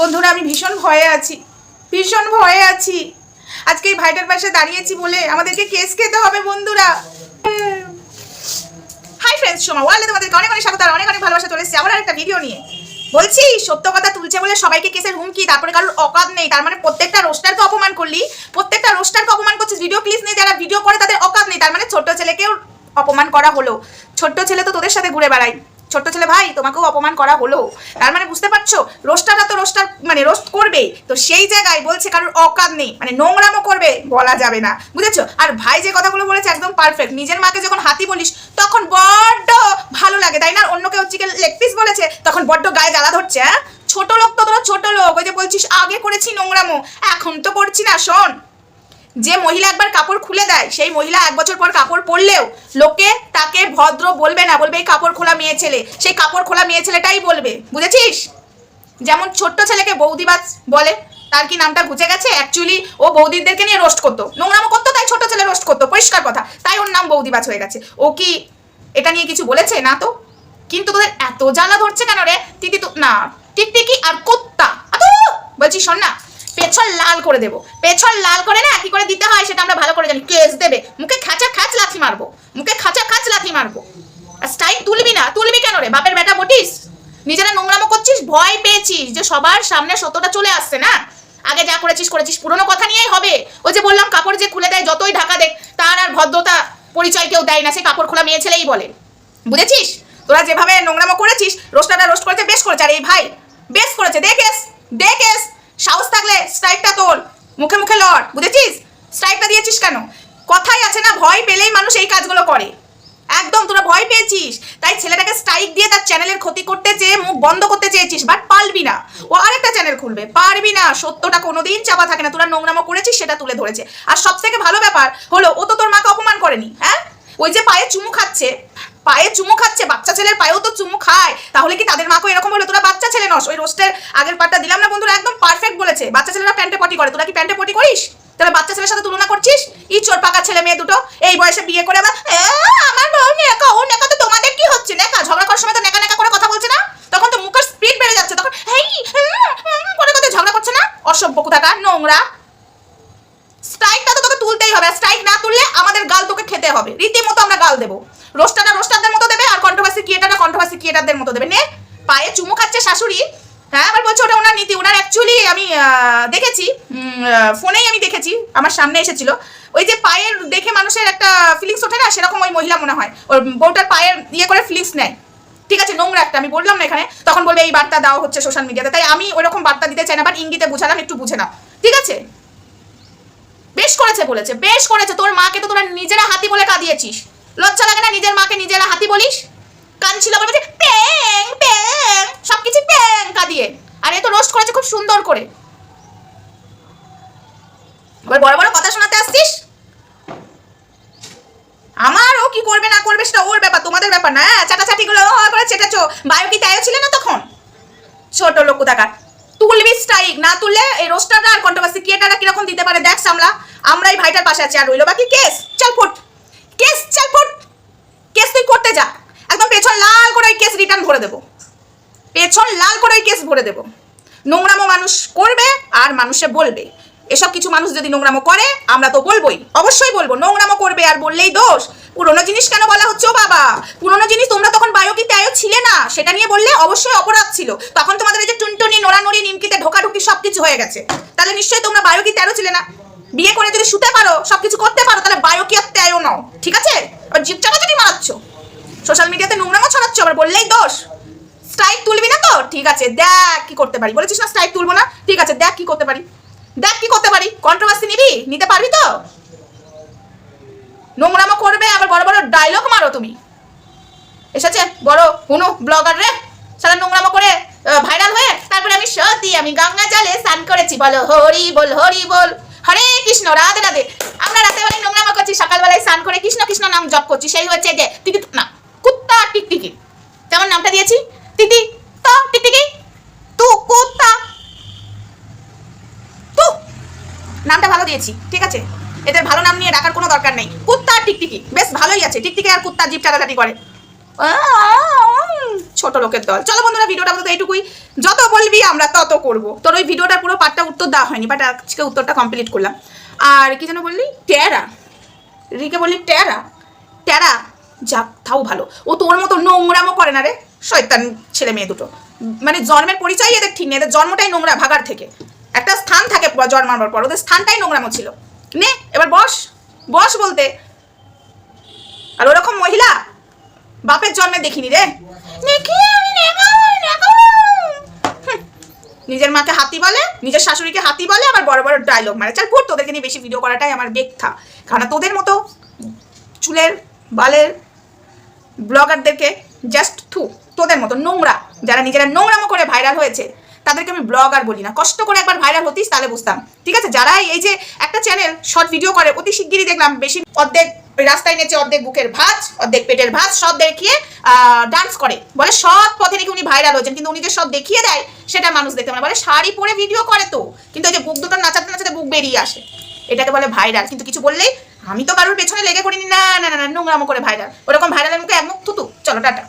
বন্ধুরা, আমি ভীষণ ভয়ে আছি। ভীষণ ভয়ে আছি। আজকে এই ভাইটার পাশে দাঁড়িয়েছি বলে আমাদেরকে কেস খেতে হবে বন্ধুরা। হাই ফ্রেন্ডস সোমা ওয়ার্ল্ডে তোমাদেরকে অনেক অনেক স্বাগত আর অনেক অনেক ভালোবাসা চলে এসেছি। আবার একটা ভিডিও নিয়ে। বলছি, সত্য কথা তুলছে বলে সবাইকে কেসের হুমকি, তারপরে কারোর অকাত নেই। তার মানে প্রত্যেকটা রোস্টারকে অপমান করলি, প্রত্যেকটা রোস্টারকে অপমান করছিস ভিডিও ক্লিপ নিয়ে যারা ভিডিও করে তাদের অকাত নেই। তার মানে ছোট্ট ছেলেকেও অপমান করা হলো। ছোট্ট ছেলে তো তোদের সাথে ঘুরে বেড়াই ছোট্ট ছেলে ভাই, তোমাকেও অপমান করা হলো। তার মানে বুঝতে পারছ? রোস্টাররা তো রোস্টার মানে রোস্ট করবে। তো সেই জায়গায় বলছে কারোর অকাত নেই। মানে নোংরামো করবে, বলা যাবে না। বুঝেছ? আর ভাই যে কথাগুলো বলেছে একদম পারফেক্ট নিজের মাকে যখন হাতি বলিস, তখন বড্ড ভালো লাগে, তাই না? অন্য কেউ চিকেন লেগ পিস বলেছে, তখন বড্ড গায়ে জ্বালা ধরছে হ্যাঁ? ছোট লোক তো তোরা ছোট লোক, ওই যে বলছিস, আগে করেছি নোংরামো, এখন তো করছি না, শোন। যে মহিলা একবার কাপড় খুলে দেয়, সেই মহিলা এক বছর পর কাপড় পরলেও লোকে তাকে ভদ্র বলবে না, বলবে এই কাপড় খোলা মেয়ে ছেলে, সেই কাপড় খোলা মেয়ে ছেলেটাই বলবে, বুঝেছিস? যেমন ছোট্ট ছেলেকে বৌদিবাজ বলে, তার কি নামটা ঘুচে গেছে? অ্যাকচুয়ালি ও বৌদিদেরকে নিয়ে রোস্ট করতো। নোংরামো করতো, তাই ছোট ছেলে রোস্ট করতো, পরিষ্কার কথা, তাই ওর নাম বৌদিবাজ হয়ে গেছে। ও কি এটা নিয়ে কিছু বলেছে? না তো। কিন্তু তোদের এত জ্বালা ধরছে কেন রে? তিতি তো না, টিকটিকি আর কুত্তা! বলছি, শোন না পেছন লাল করে দেবো। পেছন লাল করে না, কি করে দিতে হয় সেটা আমরা ভালো করে জানি। কেস দেবে। মুখে খাঁচা খাঁচ লাথি মারবো। মুখে খাঁচা খাঁচ লাথি মারবো। আর স্টাইল তুলবি না, তুলবি কেন রে? বাপের বেটা বটিস? নিজেরা নোংরামো করছিস, ভয় পেয়েছিস যে সবার সামনে সত্যটা চলে আসছে না? আগে যা করেছিস করেছিস। পুরোনো কথা নিয়েই হবে। ওই যে বললাম, কাপড় যে খুলে দেয়, যতই ঢাকা দেখ, তার আর ভদ্রতা পরিচয় কেউ দেয় না। সে কাপড় খোলা মেয়ে ছেলেই বলে। বুঝেছিস? তোরা যেভাবে নোংরামো করেছিস রোস্টারটা রোস্ট করেছে, বেশ করেছে। আর এই ভাই, বেশ করেছে। দেখেস দেখেস সাহস থাকলে স্ট্রাইকটা তোল মুখে মুখে লড়, বুঝেছিস? স্ট্রাইকটা দিয়েছিস কেন? কথাই আছে না, ভয় পেলেই মানুষ এই কাজগুলো করে। একদম, তোরা ভয় পেয়েছিস। তাই ছেলেটাকে স্ট্রাইক দিয়ে তার চ্যানেলের ক্ষতি করতে চেয়ে মুখ বন্ধ করতে চেয়েছিস বাট পারবি না। ও আরেকটা চ্যানেল খুলবে, পারবি না। সত্যটা কোনোদিন চাপা থাকে না। তোরা নোংরামো করেছিস, সেটা তুলে ধরেছে। আর সব থেকে ভালো ব্যাপার হলো, ও তো তোর মাকে অপমান করেনি হ্যাঁ? ওই যে পায়ে চুমু খাচ্ছে পায়ে চুমু খাচ্ছে বাচ্চা ছেলের পায়েও তো চুমু খায়। তাহলে কি তাদের মাকে এরকম হলো? তোরা বাচ্চা ছেলে নস। ওই রোস্টের আগের পার্টটা দিলাম না বন্ধুরা একদম পারফেক্ট বলেছে। বাচ্চা ছেলেরা প্যান্টে পটি করে। তোরা কি প্যান্টে পটি করিস? তাহলে বাচ্চা ছেলের সাথে তুলনা করছিস? ই চোর পাকা ছেলে মেয়ে দুটো এই বয়সে বিয়ে করে আবার "এ, আমার বউ নেকা ও নেকা তো তোমাদের কি হচ্ছে? নেকা ঝগড়া করার সময় তো নেকা নেকা করে কথা বলছে না? তখন তো মুখের স্পিড বেড়ে যাচ্ছে। তখন হেই করে কথা ঝগড়া করছে না? অসভ্য কোথাকার নোংরা। স্ট্রাইকটা তো তোকে তুলতেই হবে। স্ট্রাইক না তুললে আমাদের গাল তোকে খেতে হবে। রীতিমতো আমরা গাল দেবো। রোস্টারটা রোস্টারদের মতো দেবে আর কন্ট্রোভার্সি ক্রিয়েটাররা কন্ট্রোভার্সি ক্রিয়েটারদের মতো দেবে। নে, পায়ে চুমু খাচ্ছে শাশুড়ি। হ্যাঁ আবার বলছে ওটা ওনার নীতি। ওনার অ্যাকচুয়ালি আমি দেখেছি ফোনেই আমি দেখেছি, আমার সামনে এসেছিল। ওই যে পায়ের দেখে মানুষের একটা ফিলিংস ওঠে না, সেরকম ওই মহিলা মনে হয়। ওর বউটার পায়ের ইয়ে করে ফিলিংস নেয়। ঠিক আছে, নোংরা একটা, আমি বললাম না এখানে। তখন বলবে, এই বার্তা দেওয়া হচ্ছে সোশ্যাল মিডিয়াতে তাই আমি ওরকম বার্তা দিতে চাই না বাট ইঙ্গিতে বুঝালাম, একটু বুঝে নাও। ঠিক আছে? বেশ করেছে বলেছে, বেশ করেছে। তোর মাকে তো তোরা নিজেরা হাতি বলে কাঁদিয়েছিস। লজ্জা লাগে না নিজের মাকে নিজেরা হাতি বলিস? কান ছিল বলে বলছে, প্যাং প্যাং সবকিছু প্যাং কাঁদিয়ে আর এ তো রোস্ট করেছে খুব সুন্দর করে। আবার বড় বড় কথা শোনাতে আসছিস? আমার ও কি করবে না করবে সেটা ওর ব্যাপার তোমাদের ব্যাপার না হ্যাঁ? চাটাচাটি গুলো ও করে চেটেছো। বায়ো কি তাইও ছিল না তখন? ছোট লোক কোথাকার। তুলবি স্ট্রাইক না তুললে এই রোস্টাররা আর কন্ট্রোভার্সি ক্রিয়েটাররা কীরকম দিতে পারে? দেখ আমরা এই ভাইটার পাশে আছি আর রইল বাকি কেস চল ফুট। কেস চল ফুট কেস তুই করতে যা। একদম পেছন লাল করে ওই কেস রিটার্ন ভরে দেবো। পেছন লাল করে ওই কেস ভরে দেবো। নোংরামো মানুষ করবে আর মানুষে বলবে। এসব কিছু মানুষ যদি নোংরামো করে, আমরা তো বলবোই। অবশ্যই বলব, নোংরামো করবে আর বললেই দোষ। পুরোনো জিনিস কেন বলা হচ্ছে ও বাবা? পুরোনো জিনিস তোমরা তখন বায়োকি ত্যায়ও ছিলে না? সেটা নিয়ে বললে অবশ্যই অপরাধ ছিল। তখন তোমাদের এই যে টুনটুনি নোড়ানুড়ি নিমকিতে ঢোকাঢুকি সব কিছু হয়ে গেছে। তাহলে নিশ্চয়ই তোমরা বায়োকি তেরো ছিলে না? বিয়ে করে যদি শুতে পারো সব কিছু করতে পারো, তাহলে বায়োকি আর ত্যায়ও নাও, ঠিক আছে? আর জিপ চাকাচাকি মারাচ্ছ। সোশ্যাল মিডিয়াতে নোংরামো ছড়াচ্ছ, আবার বললেই দোষ। স্ট্রাইক তুলবি না তো? ঠিক আছে, দেখ কি করতে পারি। বলেছিস না স্ট্রাইক তুলবো না? ঠিক আছে, দেখ কি করতে পারি। দেখ কি করতে পারি। কন্ট্রোভার্সি নিবি? নিতে পারবি তো? নোংরামো করবে, আবার বড় বড় ডায়লগ মারো তুমি। এসেছে? বড় হুনু ব্লগার রে। সারা নোংরামো করে ভাইরাল হয়ে, তারপরে আমি সত্যি আমি গঙ্গা জলে স্নান করেছি। বলো হরি বল হরি বল। হরে কৃষ্ণ রাধে রাধে। আমরা রাতে বেলায় নোংরামো করছি সকালবেলায় স্নান করে কৃষ্ণ কৃষ্ণ নাম জপ করছি। সেই হচ্ছে যে টিকি না কুত্তা টিকটিকি। যেমন নামটা দিয়েছি। তিতি তো টিকটিকি। তু কুত্তা। তু। নামটা ভালো দিয়েছি ঠিক আছে? এদের ভালো নাম নিয়ে ডাকার কোনো দরকার নেই। কুত্তা আর টিকটিকি। বেশ ভালোই আছে। টিকটিকি আর কুত্তা জিপ চাটাচাটি করে। আহ, ছোট লোকের দল। চলো বন্ধুরা, ভিডিওটা আমাদের এইটুকুই। যত বলবি আমরা তত করব। তোর ওই ভিডিওটার পুরো পার্টটা উত্তর দেওয়া হয়নি বাট আজকে উত্তরটা কমপ্লিট করলাম। আর কি যেন বললি? ট্যারা রিকে বললি ট্যারা ট্যারা যাক, তাও ভালো। ও তোর মতো নোংরামো করে না রে, শয়তান ছেলে মেয়ে দুটো। মানে জন্মের পরিচয় এদের ঠিক নেই, এদের জন্মটাই নোংরা ভাগার থেকে। একটা স্থান থাকে জন্মাবার পর, ওদের স্থানটাই নোংরামো ছিল। নে, এবার বস বস বলতে। আর ওরকম মহিলা বাপের জন্মে দেখিনি রে। নিজের মাকে হাতি বলে নিজের শাশুড়িকে হাতি বলে আবার বড় বড় ডায়লগ মারে। চাল ভোট তোদেরকে নিয়ে বেশি ভিডিও করাটাই আমার বেক্ষা কারণ তোদের মতো চুলের বালের ব্লগারদেরকে জাস্ট থু তোদের মতো নোংরা যারা নিজেরা নোংরামো করে ভাইরাল হয়েছে তাদেরকে আমি ব্লগার বলি না। কষ্ট করে একবার ভাইরাল হতিস তাহলে বুঝতাম। ঠিক আছে? যারা এই যে একটা চ্যানেল শর্ট ভিডিও করে অতি শিগগিরই দেখলাম বেশি অর্ধেক রাস্তায় নেচে অর্ধেক বুকের ভাজ অর্ধেক পেটের ভাজ সব দেখিয়ে ডান্স করে। বলে সৎ পথে নাকি উনি ভাইরাল হয়েছেন, কিন্তু উনি যে সব দেখিয়ে দেয়, সেটা মানুষ দেখতে পারে বলে শাড়ি পরে ভিডিও করে তো, কিন্তু ওই যে বুক দুটো নাচাতে নাচাতে বুক বেরিয়ে আসে। এটাকে বলে ভাইরাল কিন্তু কিছু বললেই আমি তো কারোর পেছনে লেগে করিনি না না না নোংরামো করে ভাইরাল ওরকম ভাইরালের মুখে এক মুখ থুতু। চলো, টাটা।